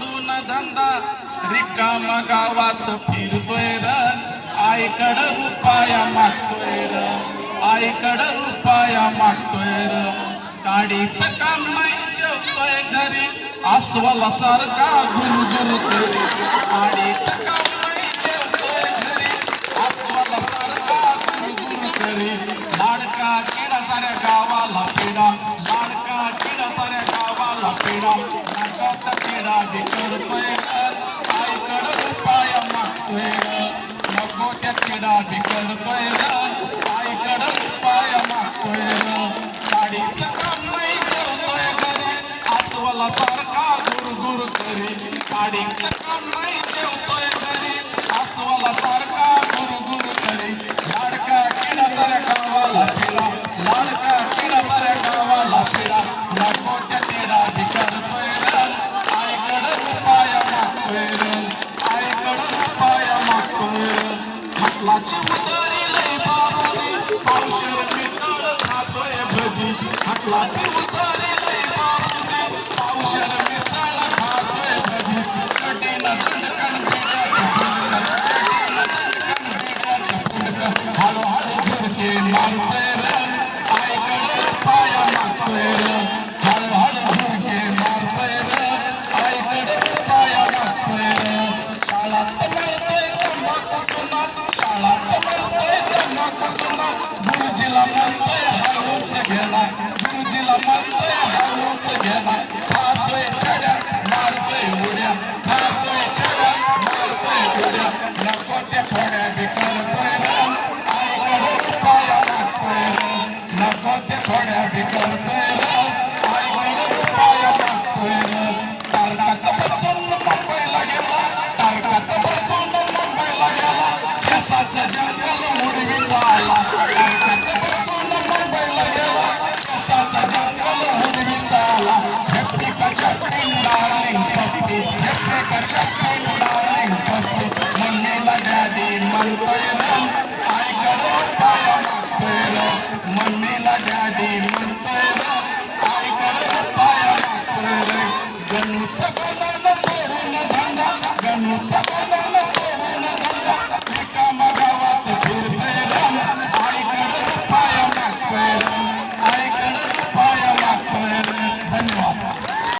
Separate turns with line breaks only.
सोडून धंदा. रिकाम गावात फिरतोय र. आईकड रुपया मागतोय र. आईकड रुपया मागतोय र. गाडीच काम नाही जेवतोय घरी. अस्वला सारखा गुरगुर गाडीच काम नाही जेवतोय घरी. अस्वला सारखा गुरगुर करी लाडका किडा साऱ्या गावाला पिडा. लाडका किडा साऱ्या गावाला पिडा. नाकात किडा बी करतोय आईकड रुपया मागतोय. नको त्या किडा बी करतोय आईकड रुपया मागतोय. गाडीचं काम नाही जेवतोय घरी अस्वला सारखा गुरगुर करी गाडीचं काम नाही Atlantic will Thank you. one